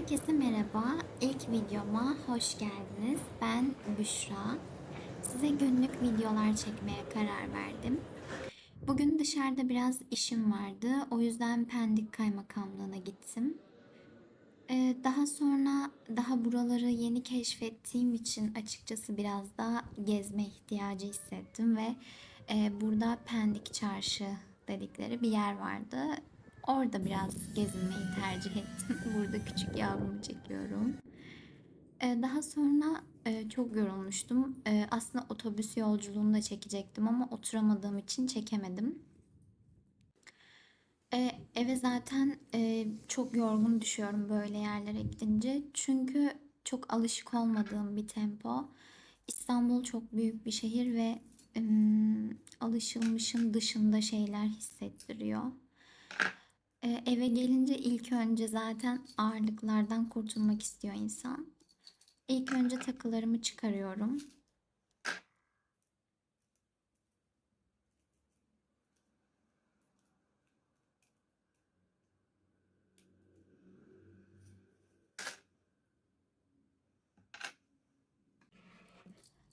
Herkese merhaba. İlk videoma hoş geldiniz. Ben Büşra. Size günlük videolar çekmeye karar verdim. Bugün dışarıda biraz işim vardı. O yüzden Pendik Kaymakamlığı'na gittim. Ee, daha sonra daha buraları yeni keşfettiğim için açıkçası biraz daha gezme ihtiyacı hissettim ve e, burada Pendik Çarşı dedikleri bir yer vardı. Orada biraz gezinmeyi tercih ettim. Burada küçük yavrumu çekiyorum. Ee, daha sonra e, çok yorulmuştum. E, aslında otobüs yolculuğunu da çekecektim ama oturamadığım için çekemedim. E, eve zaten e, çok yorgun düşüyorum böyle yerlere gidince. Çünkü çok alışık olmadığım bir tempo. İstanbul çok büyük bir şehir ve alışılmışın dışında şeyler hissettiriyor. E, eve gelince ilk önce zaten ağırlıklardan kurtulmak istiyor insan. İlk önce takılarımı çıkarıyorum.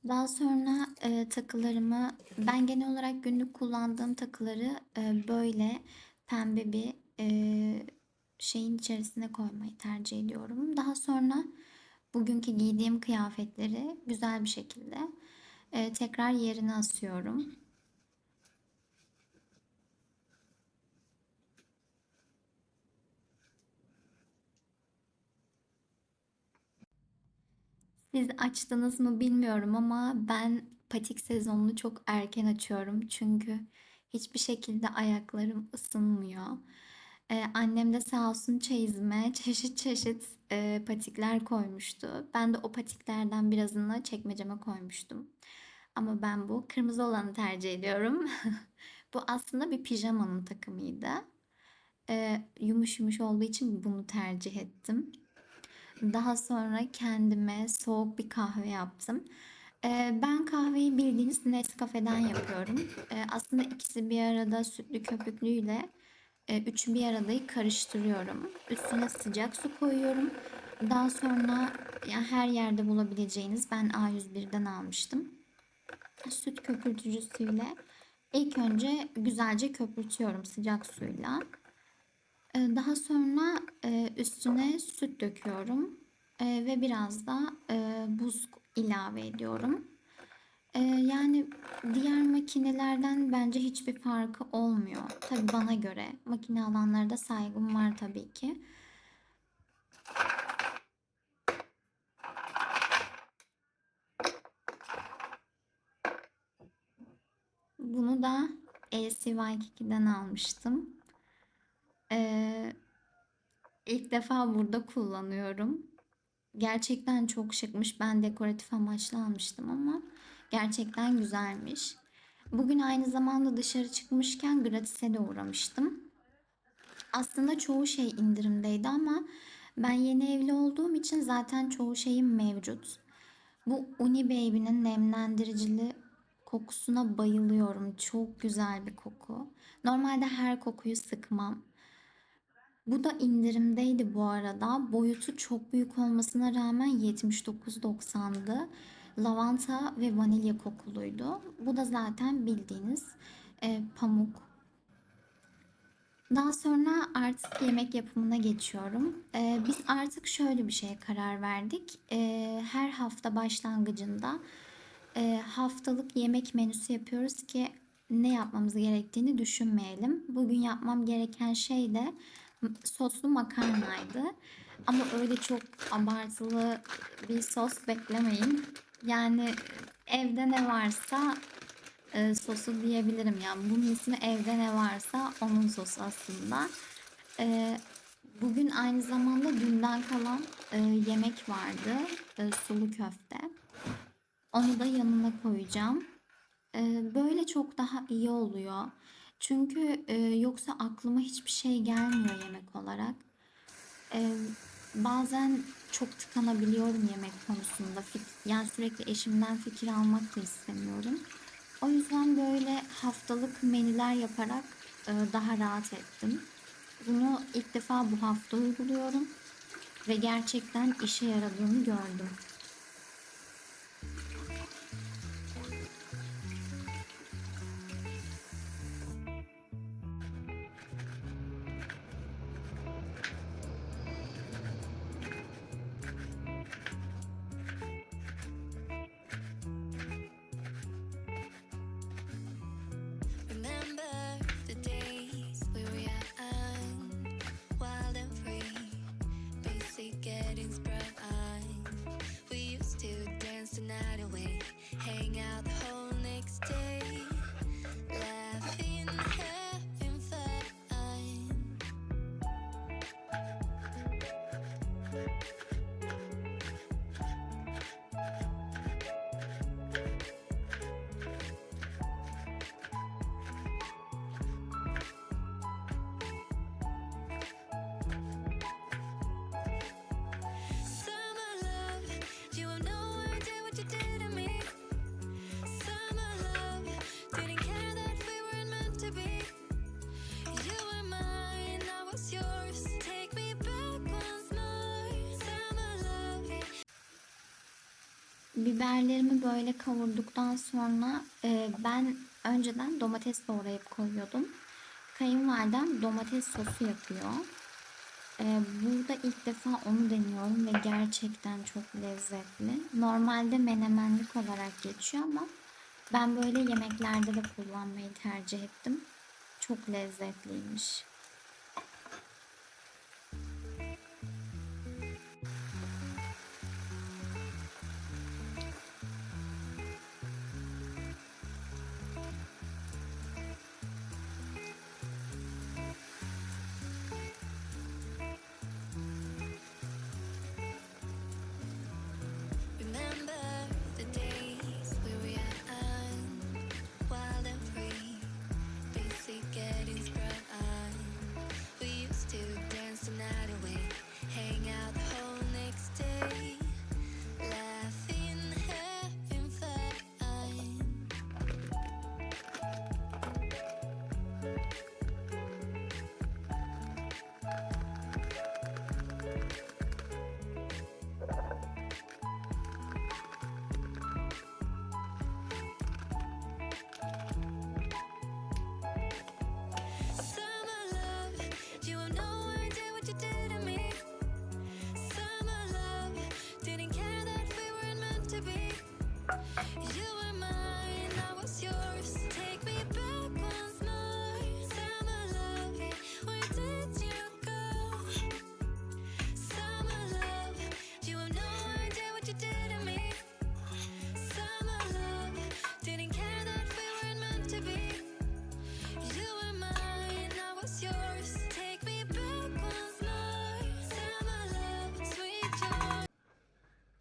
Daha sonra e, takılarımı ben genel olarak günlük kullandığım takıları e, böyle pembe bir e, şeyin içerisine koymayı tercih ediyorum. Daha sonra bugünkü giydiğim kıyafetleri güzel bir şekilde e, tekrar yerine asıyorum. Siz açtınız mı bilmiyorum ama ben patik sezonunu çok erken açıyorum. Çünkü hiçbir şekilde ayaklarım ısınmıyor. Ee, annem de sağ olsun çeyizime çeşit çeşit e, patikler koymuştu. Ben de o patiklerden birazını çekmeceme koymuştum. Ama ben bu kırmızı olanı tercih ediyorum. Bu aslında bir pijamanın takımıydı. Ee, yumuş yumuş olduğu için bunu tercih ettim. Daha sonra kendime soğuk bir kahve yaptım. Ee, ben kahveyi bildiğiniz Nescafe'den yapıyorum. Ee, aslında ikisi bir arada sütlü köpüklüyle üçü bir arada karıştırıyorum. Üstüne sıcak su koyuyorum. Daha sonra yani her yerde bulabileceğiniz ben A101'den almıştım. Süt köpürtücüsüyle ilk önce güzelce köpürtüyorum sıcak suyla. Ee, Daha sonra e, üstüne süt döküyorum E, ve biraz da e, buz ilave ediyorum. Yani diğer makinelerden bence hiçbir farkı olmuyor. Tabii bana göre. Makine alanlara da saygım var tabii ki. Bunu da LCY2'den almıştım. Ee, ilk defa burada kullanıyorum. Gerçekten çok şıkmış. Ben dekoratif amaçlı almıştım ama gerçekten güzelmiş. Bugün aynı zamanda dışarı çıkmışken gratis'e de uğramıştım. Aslında çoğu şey indirimdeydi ama ben yeni evli olduğum için zaten çoğu şeyim mevcut. Bu Uni Baby'nin nemlendiricili kokusuna bayılıyorum. Çok güzel bir koku. Normalde her kokuyu sıkmam. Bu da indirimdeydi bu arada. Boyutu çok büyük olmasına rağmen 79.90'dı. Lavanta ve vanilya kokuluydu. Bu da zaten bildiğiniz e, pamuk. Daha sonra artık yemek yapımına geçiyorum. E, biz artık şöyle bir şeye karar verdik. E, her hafta başlangıcında e, haftalık yemek menüsü yapıyoruz ki ne yapmamız gerektiğini düşünmeyelim. Bugün yapmam gereken şey de soslu makarnaydı. Ama öyle çok abartılı bir sos beklemeyin. Yani evde ne varsa e, sosu diyebilirim. Yani bunun ismi evde ne varsa onun sosu aslında. E, bugün aynı zamanda dünden kalan e, yemek vardı. E, sulu köfte. Onu da yanına koyacağım. E, böyle çok daha iyi oluyor. Çünkü e, yoksa aklıma hiçbir şey gelmiyor yemek olarak. E, bazen çok tıkanabiliyorum yemek konusunda. Yani sürekli eşimden fikir almak da istemiyorum. O yüzden böyle haftalık menüler yaparak e, daha rahat ettim. Bunu ilk defa bu hafta uyguluyorum. ve gerçekten işe yaradığını gördüm. Biberlerimi böyle kavurduktan sonra e, ben önceden domates doğrayıp koyuyordum. Kayınvalidem domates sosu yapıyor. E, burada ilk defa onu deniyorum ve gerçekten çok lezzetli. Normalde menemenlik olarak geçiyor ama ben böyle yemeklerde de kullanmayı tercih ettim. Çok lezzetliymiş.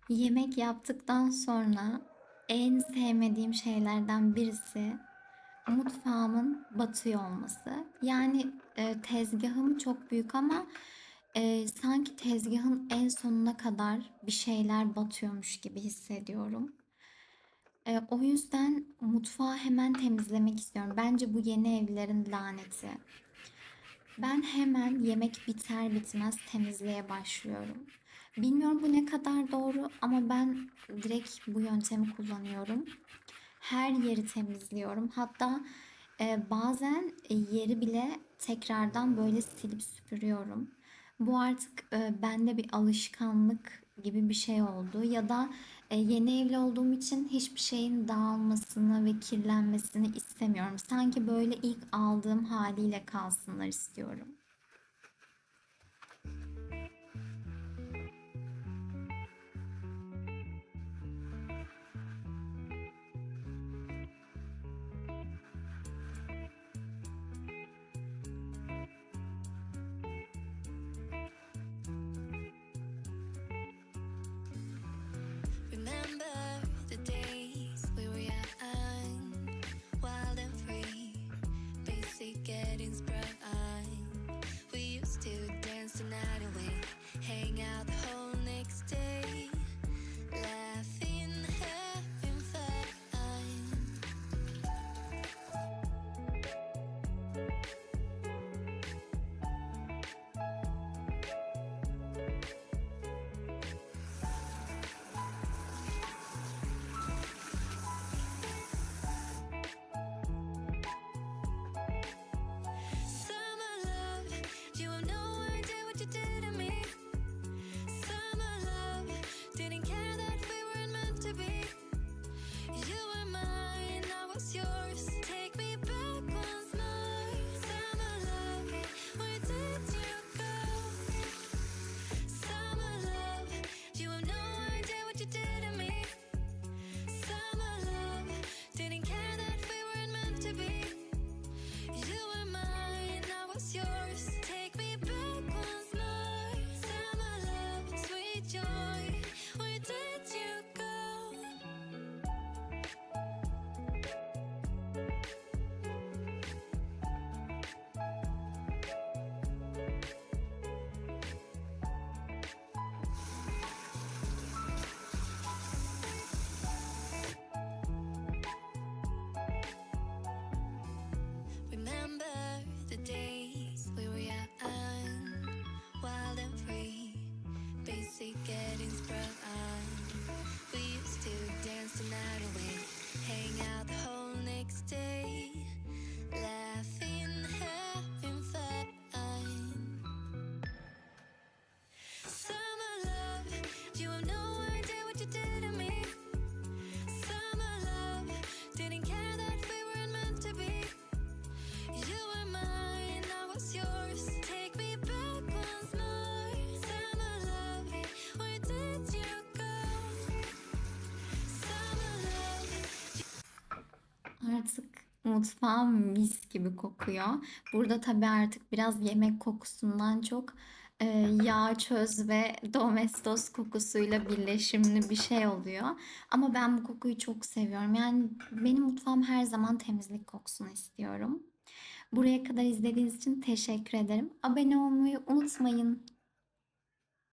Yemek yaptıktan sonra en sevmediğim şeylerden birisi mutfağımın batıyor olması. Yani e, tezgahım çok büyük ama e, sanki tezgahın en sonuna kadar bir şeyler batıyormuş gibi hissediyorum. E, o yüzden mutfağı hemen temizlemek istiyorum. Bence bu yeni evlerin laneti. Ben hemen yemek biter bitmez temizliğe başlıyorum. Bilmiyorum bu ne kadar doğru ama ben direkt bu yöntemi kullanıyorum. Her yeri temizliyorum. Hatta e, bazen e, yeri bile tekrardan böyle silip süpürüyorum. Bu artık e, bende bir alışkanlık gibi bir şey oldu. Ya da e, yeni evli olduğum için hiçbir şeyin dağılmasını ve kirlenmesini istemiyorum. Sanki böyle ilk aldığım haliyle kalsınlar istiyorum. Artık mutfağım mis gibi kokuyor. Burada tabii artık biraz yemek kokusundan çok e, yağ, çöz ve domestos kokusuyla birleşimli bir şey oluyor. Ama ben bu kokuyu çok seviyorum. Yani benim mutfağım her zaman temizlik kokusunu istiyorum. Buraya kadar izlediğiniz için teşekkür ederim. Abone olmayı unutmayın.